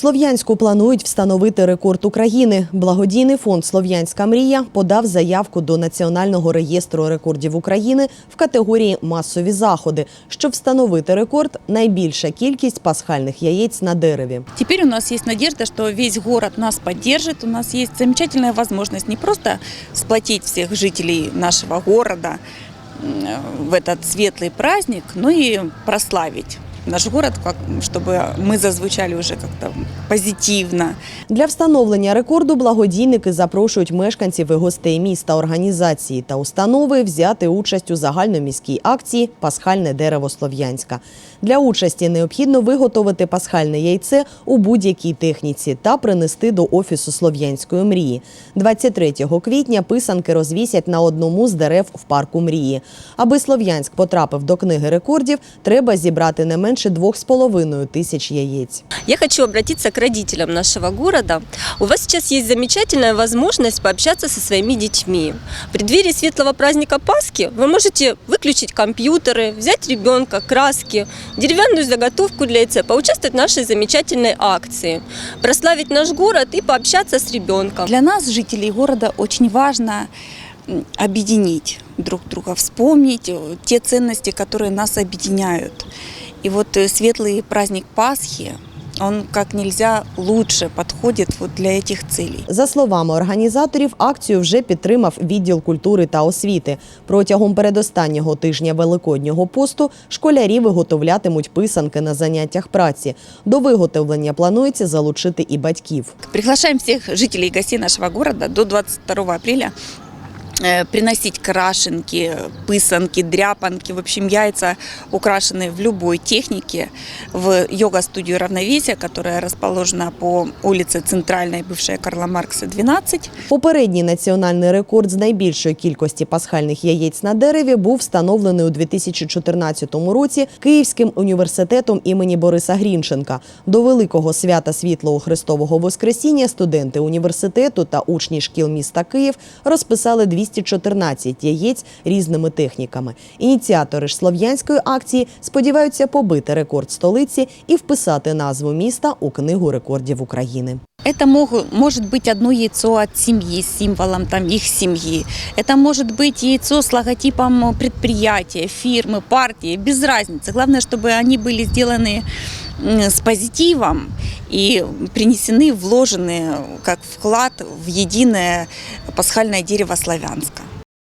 Слов'янську планують встановити рекорд України. Благодійний фонд Слов'янська мрія подав заявку до Національного реєстру рекордів України в категорії масові заходи, щоб встановити рекорд найбільша кількість пасхальних яєць на дереві. Теперь у нас есть надежда, что весь город нас поддержит. У нас есть замечательная возможность не просто сплотить всех жителей нашего города в этот светлый праздник, но и прославить наш город, чтобы мы зазвучали уже как-то позитивно. Для встановлення рекорду благодійники запрошують мешканців і гостей міста, організації та установи взяти участь у загальноміській акції Пасхальне дерево Слов'янська. Для участі необхідно виготовити пасхальне яйце у будь-якій техніці та принести до офісу Слов'янської мрії. 23 квітня писанки розвісять на одному з дерев в парку мрії. Аби Слов'янськ потрапив до книги рекордів, треба зібрати не менше 2,5 тисяч яєць. Я хочу обратиться к родителям нашего города. У вас сейчас есть замечательная возможность пообщаться со своими детьми. В преддверии светлого праздника Пасхи вы можете выключить компьютеры, взять ребенка, краски, деревянную заготовку для яйца, поучаствовать в нашей замечательной акции, прославить наш город и пообщаться с ребенком. Для нас, жителей города, очень важно объединить друг друга, вспомнить те ценности, которые нас объединяют. И вот э, светлый праздник Пасхи, он как нельзя лучше подходит вот для этих целей. За словами організаторів, акцію вже підтримав відділ культури та освіти. Протягом передостаннього тижня Великоднього посту школярі виготовлятимуть писанки на заняттях праці. До виготовлення планується залучити і батьків. Приглашаем всех жителей и гостей нашего города до 22 апреля э, приносить крашенки, пысанки, дряпанки, в общем, яйца украшенные в любой технике в йога-студию «Равновесие», которая расположена по улице Центральной, бывшая Карла Маркса, 12. Попередній національний рекорд з найбільшої кількості пасхальних яєць на дереві був встановлений у 2014 році Київським університетом імені Бориса Грінченка. До великого свята світлого Христового Воскресіння студенти університету та учні шкіл міста Київ розписали 214 яєць різними техніками. Ініціатори ж слов'янської акції сподіваються побити рекорд столиці і вписати назву міста у книгу рекордів України. Это мог- может быть одно яйцо от семьи с символом там, их семьи. Это может быть яйцо с логотипом предприятия, фирмы, партии, без разницы. Главное, чтобы они были сделаны м, с позитивом и принесены, вложены как вклад в единое пасхальное дерево славянское.